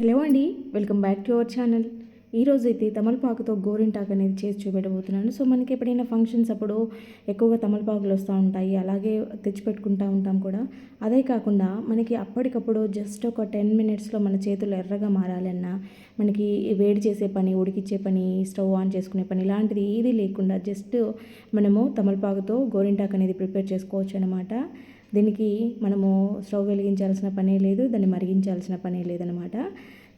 Hello అండి welcome back to our channel. ఈరోజు అయితే తమలపాకుతో గోరింటాకు అనేది చేసి చూపెట్టబోతున్నాను. సో మనకి ఎప్పుడైనా ఫంక్షన్స్ అప్పుడు ఎక్కువగా తమలపాకులు వస్తూ ఉంటాయి అలాగే తెచ్చిపెట్టుకుంటూ ఉంటాం కూడా. అదే కాకుండా మనకి అప్పటికప్పుడు జస్ట్ ఒక టెన్ మినిట్స్లో మన చేతులు ఎర్రగా మారాలన్నా మనకి వేడి చేసే పని ఉడికిచ్చే పని స్టవ్ ఆన్ చేసుకునే పని ఇలాంటిది ఏది లేకుండా జస్ట్ మనము తమలపాకుతో గోరింటాకు అనేది ప్రిపేర్ చేసుకోవచ్చు అనమాట దీనికి మనము స్టవ్ వెలిగించాల్సిన పనే లేదు దాన్ని మరిగించాల్సిన పనే లేదనమాట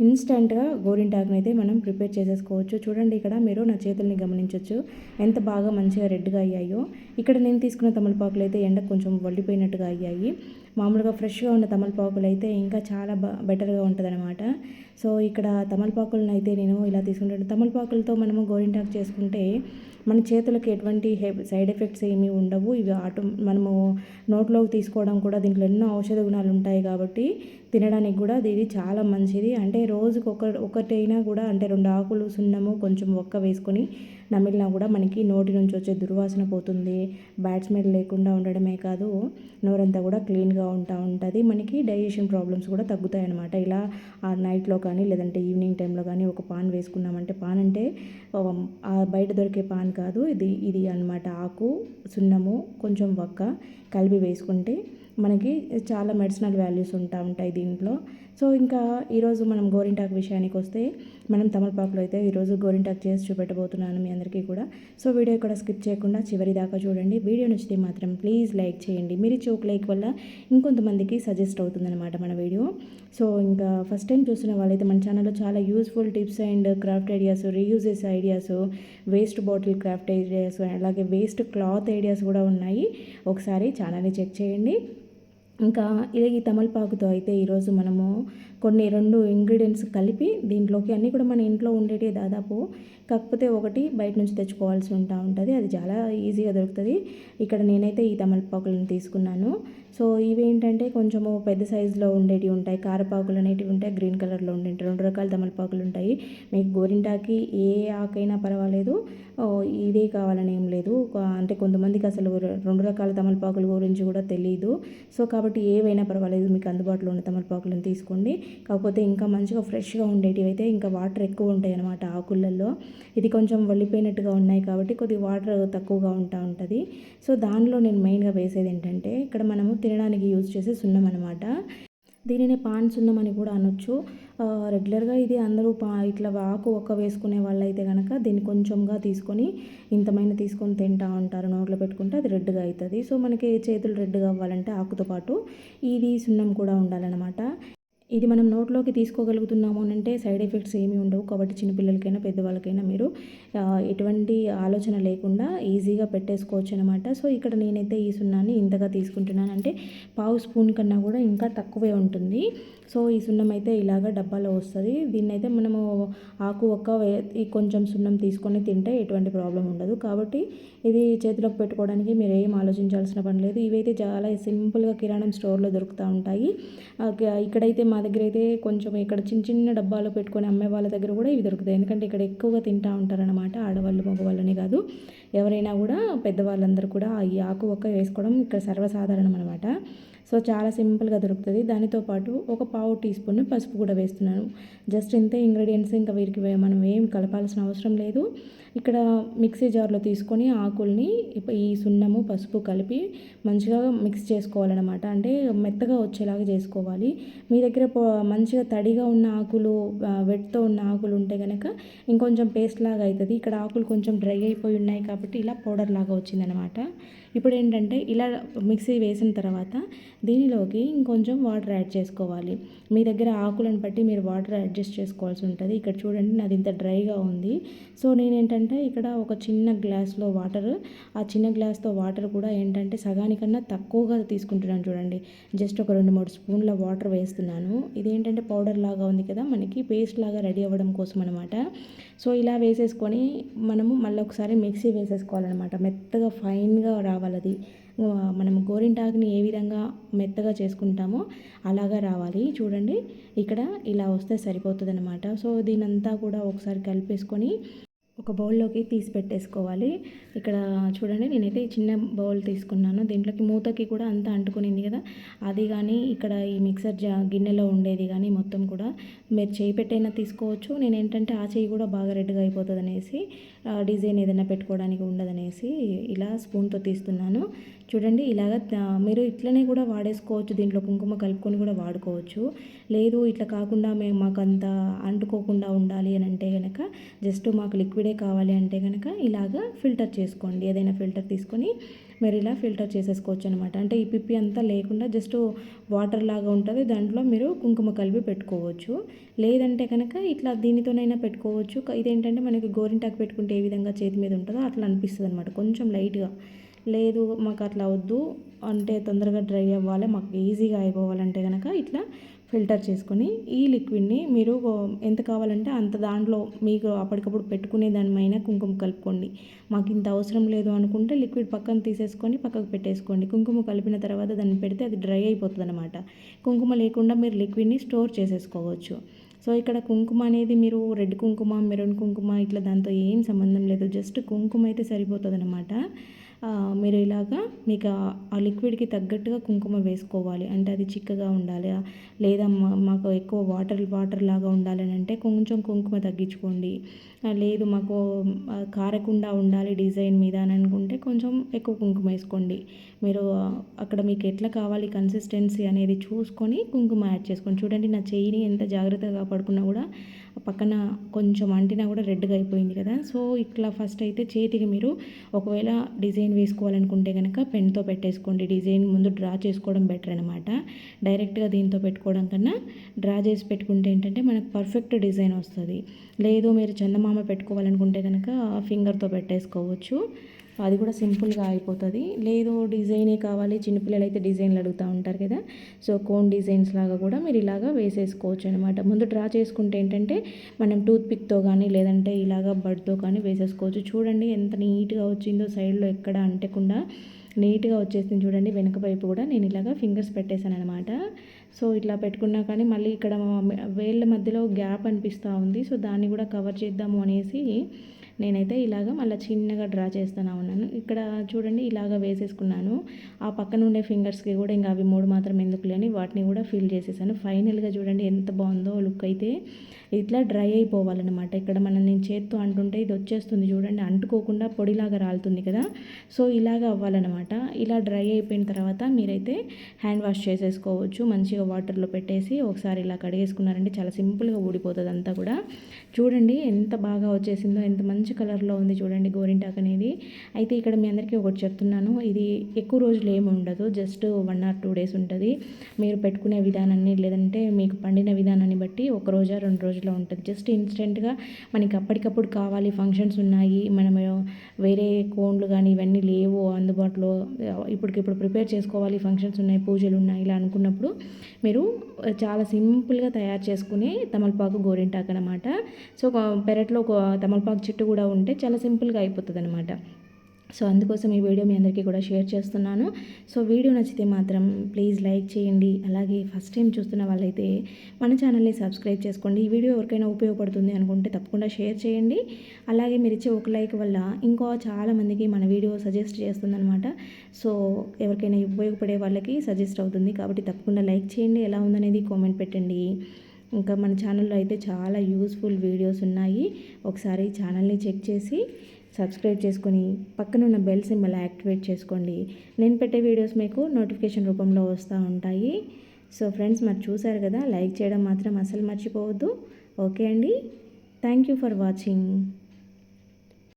ఇన్స్టెంట్గా గోరింటాకుని అయితే మనం ప్రిపేర్ చేసేసుకోవచ్చు. చూడండి ఇక్కడ మీరు నా చేతుల్ని గమనించవచ్చు ఎంత బాగా మంచిగా రెడ్గా అయ్యాయో. ఇక్కడ నేను తీసుకున్న తమలపాకులు అయితే ఎండ కొంచెం వల్లిపోయినట్టుగా అయ్యాయి. మామూలుగా ఫ్రెష్గా ఉన్న తమలపాకులు అయితే ఇంకా చాలా బా బెటర్గా ఉంటుందన్నమాట. సో ఇక్కడ తమలపాకులను అయితే నేను ఇలా తీసుకుంటాను. తమలపాకులతో మనము గోరింటాకు చేసుకుంటే మన చేతులకు ఎటువంటి సైడ్ ఎఫెక్ట్స్ ఏమీ ఉండవు. ఇవి ఆటో మనము నోట్లోకి తీసుకోవడం కూడా దీంట్లో ఎన్నో ఔషధ గుణాలు ఉంటాయి కాబట్టి తినడానికి కూడా ఇది చాలా మంచిది. అంటే రోజుకు ఒక ఒకటైనా కూడా అంటే రెండు ఆకులు సున్నము కొంచెం ఒక్క వేసుకొని నమిలినా కూడా మనకి నోటి నుంచి వచ్చే దుర్వాసన పోతుంది. బ్యాడ్ స్మెల్ లేకుండా ఉండడమే కాదు నోరంతా కూడా క్లీన్గా ఉంటా ఉంటుంది. మనకి డైజెషన్ ప్రాబ్లమ్స్ కూడా తగ్గుతాయి అనమాట ఇలా ఆ నైట్లో కానీ లేదంటే ఈవినింగ్ టైంలో కానీ ఒక పాన్ వేసుకున్నామంటే పాన్ అంటే బయట దొరికే పాన్ కాదు. ఇది ఇది అనమాట ఆకు సున్నము కొంచెం వక్క కలిపి వేసుకుంటే మనకి చాలా మెడిసినల్ వాల్యూస్ ఉంటా ఉంటాయి దీంట్లో. సో ఇంకా ఈరోజు మనం గోరింటాకు విషయానికి వస్తే మనం తమలపాకులో అయితే ఈరోజు గోరింటాకు చేసి చూపెట్టబోతున్నాను మీ అందరికీ కూడా. సో వీడియో ఇక్కడ స్కిప్ చేయకుండా చివరి దాకా చూడండి. వీడియో నచ్చితే మాత్రం ప్లీజ్ లైక్ చేయండి. మీరు చోక్ లైక్ వల్ల ఇంకొంతమందికి సజెస్ట్ అవుతుందన్నమాట మన వీడియో. సో ఇంకా ఫస్ట్ టైం చూసిన వాళ్ళైతే మన ఛానల్లో చాలా useful tips and craft ideas reuses ideas waste bottle craft ideas అలాగే వేస్ట్ క్లాత్ ఐడియాస్ కూడా ఉన్నాయి. ఒకసారి ఛానల్ని చెక్ చేయండి. ఇంకా ఈ తమలపాకుతో అయితే ఈరోజు మనము కొన్ని రెండు ఇంగ్రీడియంట్స్ కలిపి దీంట్లోకి అన్నీ కూడా మన ఇంట్లో ఉండేటి దాదాపు కాకపోతే ఒకటి బయట నుంచి తెచ్చుకోవాల్సి ఉంటా ఉంటుంది. అది చాలా ఈజీగా దొరుకుతుంది. ఇక్కడ నేనైతే ఈ తమలపాకులను తీసుకున్నాను. సో ఇవి ఏంటంటే కొంచెము పెద్ద సైజులో ఉండేవి ఉంటాయి. కారపాకులు అనేటివి ఉంటాయి. గ్రీన్ కలర్లో ఉండే రెండు రకాల తమలపాకులు ఉంటాయి. మీకు గోరింటాకి ఏ ఆకైనా పర్వాలేదు. ఇదే కావాలని ఏం లేదు. అంటే కొంతమందికి అసలు రెండు రకాల తమలపాకుల గురించి కూడా తెలియదు సో కాబట్టి ఏవైనా పర్వాలేదు. మీకు అందుబాటులో ఉన్న తమలపాకులను తీసుకోండి. కాకపోతే ఇంకా మంచిగా ఫ్రెష్గా ఉండేటివి అయితే ఇంకా వాటర్ ఎక్కువ ఉంటాయి అన్నమాట ఆకులలో. ఇది కొంచెం వల్లిపోయినట్టుగా ఉన్నాయి కాబట్టి కొద్దిగా వాటర్ తక్కువగా ఉంటా ఉంటుంది. సో దానిలో నేను మెయిన్గా వేసేది ఏంటంటే ఇక్కడ మనము తినడానికి యూజ్ చేసే సున్నం అనమాట దీనిని పాన్ సున్నం అని కూడా అనొచ్చు. రెగ్యులర్గా ఇది అందరూ పా ఇట్లా ఆకు ఒక్క వేసుకునే వాళ్ళు అయితే కనుక దీన్ని కొంచెంగా తీసుకొని ఇంతమైన తీసుకొని తింటా ఉంటారు. నోట్లో పెట్టుకుంటే అది రెడ్గా అవుతుంది సో మనకి చేతులు రెడ్గా అవ్వాలంటే ఆకుతో పాటు ఇది సున్నం కూడా ఉండాలన్నమాట. ఇది మనం నోట్లోకి తీసుకోగలుగుతున్నాము అని అంటే సైడ్ ఎఫెక్ట్స్ ఏమీ ఉండవు. కాబట్టి చిన్నపిల్లలకైనా పెద్దవాళ్ళకైనా మీరు ఎటువంటి ఆలోచన లేకుండా ఈజీగా పెట్టేసుకోవచ్చు అనమాట సో ఇక్కడ నేనైతే ఈ సున్నాన్ని ఇంతగా తీసుకుంటున్నాను. అంటే పావు స్పూన్ కన్నా కూడా ఇంకా తక్కువే ఉంటుంది. సో ఈ సున్నం అయితే ఇలాగ డబ్బాలో వస్తుంది. దీన్ని అయితే మనము ఆకు ఒక్క కొంచెం సున్నం తీసుకొని తింటే ఎటువంటి ప్రాబ్లం ఉండదు. కాబట్టి ఇది చేతిలోకి పెట్టుకోవడానికి మీరు ఏం ఆలోచించాల్సిన పని లేదు. ఇవైతే చాలా సింపుల్గా కిరాణం స్టోర్లో దొరుకుతూ ఉంటాయి. ఇక్కడైతే మా దగ్గర అయితే కొంచెం ఇక్కడ చిన్న చిన్న డబ్బాలో పెట్టుకొని అమ్మే వాళ్ళ దగ్గర కూడా ఇవి దొరుకుతాయి. ఎందుకంటే ఇక్కడ ఎక్కువగా తింటూ ఉంటారనమాట ఆడవాళ్ళు మగవాళ్ళని కాదు. ఎవరైనా కూడా పెద్దవాళ్ళందరూ కూడా ఈ ఆకు ఒక్క వేసుకోవడం ఇక్కడ సర్వసాధారణం అనమాట సో చాలా సింపుల్గా దొరుకుతుంది. దానితో పాటు ఒక పావు టీ స్పూన్ పసుపు కూడా వేస్తున్నాను. జస్ట్ ఇంతే ఇంగ్రీడియంట్స్ ఇంకా వీరికి మనం ఏం కలపాల్సిన అవసరం లేదు. ఇక్కడ మిక్సీ జార్లో తీసుకొని ఆకుల్ని ఈ సున్నము పసుపు కలిపి మంచిగా మిక్స్ చేసుకోవాలన్నమాట. అంటే మెత్తగా వచ్చేలాగా చేసుకోవాలి. మీ దగ్గర మంచిగా తడిగా ఉన్న ఆకులు వెట్తో ఉన్న ఆకులు ఉంటే కనుక ఇంకొంచెం పేస్ట్ లాగా అవుతుంది ఇక్కడ ఆకులు కొంచెం డ్రై అయిపోయి ఉన్నాయి కాబట్టి ఇలా పౌడర్ లాగా వచ్చిందనమాట ఇప్పుడు ఏంటంటే ఇలా మిక్సీ వేసిన తర్వాత దీనిలోకి ఇంకొంచెం వాటర్ యాడ్ చేసుకోవాలి. మీ దగ్గర ఆకులను బట్టి మీరు వాటర్ అడ్జస్ట్ చేసుకోవాల్సి ఉంటుంది. ఇక్కడ చూడండి నాది ఇంత డ్రైగా ఉంది. సో నేనేంటంటే ఇక్కడ ఒక చిన్న గ్లాస్లో వాటర్. ఆ చిన్న గ్లాస్తో వాటర్ కూడా ఏంటంటే సగానికన్నా తక్కువగా తీసుకుంటున్నాను చూడండి. జస్ట్ ఒక రెండు మూడు స్పూన్ల వాటర్ వేస్తున్నాను. ఇదేంటంటే పౌడర్ లాగా ఉంది కదా మనకి పేస్ట్ లాగా రెడీ అవ్వడం కోసం అనమాట సో ఇలా వేసేసుకొని మనము మళ్ళీ ఒకసారి మిక్సీ వేసేసుకోవాలన్నమాట. మెత్తగా ఫైన్గా రావాలి అది. మనం గోరింటాకుని ఏ విధంగా మెత్తగా చేసుకుంటామో అలాగా రావాలి. చూడండి ఇక్కడ ఇలా వస్తే సరిపోతుంది అనమాట సో దీనంతా కూడా ఒకసారి కలిపేసుకొని ఒక బౌల్లోకి తీసి పెట్టేసుకోవాలి. ఇక్కడ చూడండి నేనైతే చిన్న బౌల్ తీసుకున్నాను. దీంట్లోకి మూతకి కూడా అంతా అంటుకునింది కదా. అది కానీ ఇక్కడ ఈ మిక్సర్ జా గిన్నెలో ఉండేది కానీ మొత్తం కూడా మీరు చేయి పెట్టైనా తీసుకోవచ్చు. నేను ఏంటంటే ఆ చేయి కూడా బాగా రెడ్గా అయిపోతుంది అనేసి డిజైన్ ఏదైనా పెట్టుకోవడానికి ఉండదనేసి ఇలా స్పూన్తో తీస్తున్నాను. చూడండి ఇలాగ మీరు ఇట్లనే కూడా వాడేసుకోవచ్చు. దీంట్లో కుంకుమ కలుపుకొని కూడా వాడుకోవచ్చు. లేదు ఇట్లా కాకుండా మేము మాకు అంత అంటుకోకుండా ఉండాలి అని అంటే కనుక జస్ట్ మాకు లిక్విడే కావాలి అంటే కనుక ఇలాగ ఫిల్టర్ చేసుకోండి. ఏదైనా ఫిల్టర్ తీసుకొని మీరు ఇలా ఫిల్టర్ చేసేసుకోవచ్చు అనమాట అంటే ఈ పిప్పి అంతా లేకుండా జస్ట్ వాటర్ లాగా ఉంటుంది. దాంట్లో మీరు కుంకుమ కలిపి పెట్టుకోవచ్చు. లేదంటే కనుక ఇట్లా దీనితోనైనా పెట్టుకోవచ్చు. ఇదేంటంటే మనకి గోరింటాకు పెట్టుకుంటే ఏ విధంగా చేతి మీద ఉంటుందో అట్లా అనిపిస్తుంది అనమాట కొంచెం లైట్గా. లేదు మాకు అట్లా వద్దు. అంటే తొందరగా డ్రై అవ్వాలి మాకు ఈజీగా అయిపోవాలంటే కనుక ఇట్లా ఫిల్టర్ చేసుకొని ఈ లిక్విడ్ని మీరు ఎంత కావాలంటే అంత దాంట్లో మీకు అప్పటికప్పుడు పెట్టుకునే దానిపైన కుంకుమ కలుపుకోండి. మాకు ఇంత అవసరం లేదు అనుకుంటే లిక్విడ్ పక్కన తీసేసుకొని పక్కకు పెట్టేసుకోండి. కుంకుమ కలిపిన తర్వాత దాన్ని పెడితే అది డ్రై అయిపోతుంది అనమాట కుంకుమ లేకుండా మీరు లిక్విడ్ని స్టోర్ చేసేసుకోవచ్చు. సో ఇక్కడ కుంకుమ అనేది మీరు రెడ్ కుంకుమ మెరూన్ కుంకుమ ఇట్లా దాంతో ఏం సంబంధం లేదు. జస్ట్ కుంకుమ అయితే సరిపోతుంది అనమాట మీరు ఇలాగా మీకు ఆ లిక్విడ్కి తగ్గట్టుగా కుంకుమ వేసుకోవాలి. అంటే అది చిక్కగా ఉండాలి. లేదా మాకు ఎక్కువ వాటర్ వాటర్ లాగా ఉండాలి అని అంటే కొంచెం కుంకుమ తగ్గించుకోండి. లేదు మాకు కారకుండా ఉండాలి డిజైన్ మీద అని అనుకుంటే కొంచెం ఎక్కువ కుంకుమ వేసుకోండి. మీరు అక్కడ మీకు ఎట్లా కావాలి కన్సిస్టెన్సీ అనేది చూసుకొని కుంకుమ యాడ్ చేసుకోండి. చూడండి నా చెయ్యిని ఎంత జాగ్రత్తగా కాపాడుకున్నా కూడా పక్కన కొంచెం అంటినా కూడా రెడ్గా అయిపోయింది కదా. సో ఇట్లా ఫస్ట్ అయితే చేతికి మీరు ఒకవేళ డిజైన్ వేసుకోవాలనుకుంటే కనుక పెన్తో పెట్టేసుకోండి. డిజైన్ ముందు డ్రా చేసుకోవడం బెటర్ అనమాట డైరెక్ట్గా దీంతో పెట్టుకోవడం కన్నా డ్రా చేసి పెట్టుకుంటే ఏంటంటే మనకు పర్ఫెక్ట్ డిజైన్ వస్తుంది. లేదు మీరు చందమామ పెట్టుకోవాలనుకుంటే కనుక ఫింగర్తో పెట్టేసుకోవచ్చు. అది కూడా సింపుల్గా అయిపోతుంది. లేదు డిజైనే కావాలి. చిన్నపిల్లలు అయితే డిజైన్లు అడుగుతూ ఉంటారు కదా. సో కోన్ డిజైన్స్ లాగా కూడా మీరు ఇలాగా వేసేసుకోవచ్చు అనమాట ముందు డ్రా చేసుకుంటే ఏంటంటే మనం టూత్ పిక్తో కానీ లేదంటే ఇలాగా బడ్తో కానీ వేసేసుకోవచ్చు. చూడండి ఎంత నీట్గా వచ్చిందో సైడ్లో ఎక్కడ అంటకుండా నీట్గా వచ్చేసింది చూడండి. వెనక వైపు కూడా నేను ఇలాగా ఫింగర్స్ పెట్టేశాను అనమాట సో ఇట్లా పెట్టుకున్నా కానీ మళ్ళీ ఇక్కడ వేళ్ళ మధ్యలో గ్యాప్ అనిపిస్తూ ఉంది. సో దాన్ని కూడా కవర్ చేద్దాము అనేసి నేనైతే ఇలాగ మళ్ళీ చిన్నగా డ్రా చేస్తూనే ఉన్నాను. ఇక్కడ చూడండి ఇలాగ వేసేసుకున్నాను. ఆ పక్కన ఉండే ఫింగర్స్కి కూడా ఇంకా అవి మూడు మాత్రం ఎందుకు లేని వాటిని కూడా ఫిల్ చేసేసాను. ఫైనల్గా చూడండి ఎంత బాగుందో లుక్ అయితే. ఇట్లా డ్రై అయిపోవాలన్నమాట. ఇక్కడ మనం నేను చేత్తో అంటుంటే ఇది వచ్చేస్తుంది చూడండి అంటుకోకుండా పొడిలాగా రాలుతుంది కదా. సో ఇలాగ అవ్వాలన్నమాట. ఇలా డ్రై అయిపోయిన తర్వాత మీరైతే హ్యాండ్ వాష్ చేసేసుకోవచ్చు. మంచిగా వాటర్లో పెట్టేసి ఒకసారి ఇలా కడిగేసుకున్నారంటే చాలా సింపుల్గా ఊడిపోతుంది అంతా కూడా. చూడండి ఎంత బాగా వచ్చేసిందో ఎంత మంచి కలర్లో ఉంది చూడండి గోరింటాక్ అనేది. అయితే ఇక్కడ మీ అందరికీ ఒకటి చెప్తున్నాను. ఇది ఎక్కువ రోజులు ఏమి ఉండదు just one or two days ఉంటుంది. మీరు పెట్టుకునే విధానాన్ని లేదంటే మీకు పండిన విధానాన్ని బట్టి ఒక రోజా రెండు రోజులు రోజుల్లో ఉంటుంది. జస్ట్ ఇన్స్టెంట్గా మనకి అప్పటికప్పుడు కావాలి ఫంక్షన్స్ ఉన్నాయి మనం వేరే కోన్లు కానీ ఇవన్నీ లేవు అందుబాటులో ఇప్పటికిప్పుడు ప్రిపేర్ చేసుకోవాలి ఫంక్షన్స్ ఉన్నాయి పూజలు ఉన్నాయి ఇలా అనుకున్నప్పుడు మీరు చాలా సింపుల్గా తయారు చేసుకునే తమలపాకు గోరింటాకు అనమాట సో పెరట్లో ఒక తమలపాకు చెట్టు కూడా ఉంటే చాలా సింపుల్గా అయిపోతుంది అనమాట సో అందుకోసం ఈ వీడియో మీ అందరికీ కూడా షేర్ చేస్తున్నాను. సో వీడియో నచ్చితే మాత్రం ప్లీజ్ లైక్ చేయండి. అలాగే ఫస్ట్ టైం చూస్తున్న వాళ్ళైతే మన ఛానల్ని సబ్స్క్రైబ్ చేసుకోండి. ఈ వీడియో ఎవరికైనా ఉపయోగపడుతుంది అనుకుంటే తప్పకుండా షేర్ చేయండి. అలాగే మీరు ఇచ్చే ఒక లైక్ వల్ల ఇంకో చాలామందికి మన వీడియో సజెస్ట్ చేస్తుందనమాట సో ఎవరికైనా ఉపయోగపడే వాళ్ళకి సజెస్ట్ అవుతుంది. కాబట్టి తప్పకుండా లైక్ చేయండి. ఎలా ఉందనేది కామెంట్ పెట్టండి. ఇంకా మన ఛానల్లో అయితే చాలా యూస్ఫుల్ వీడియోస్ ఉన్నాయి. ఒకసారి ఛానల్ని చెక్ చేసి సబ్స్క్రైబ్ చేసుకొని పక్కనున్న బెల్ సింబల్ యాక్టివేట్ చేసుకోండి. నేను పెట్టే వీడియోస్ మీకు నోటిఫికేషన్ రూపంలో వస్తూ ఉంటాయి. సో ఫ్రెండ్స్ మరి చూసారు కదా లైక్ చేయడం మాత్రం అసలు మర్చిపోవద్దు. ఓకే అండి? Thank you for watching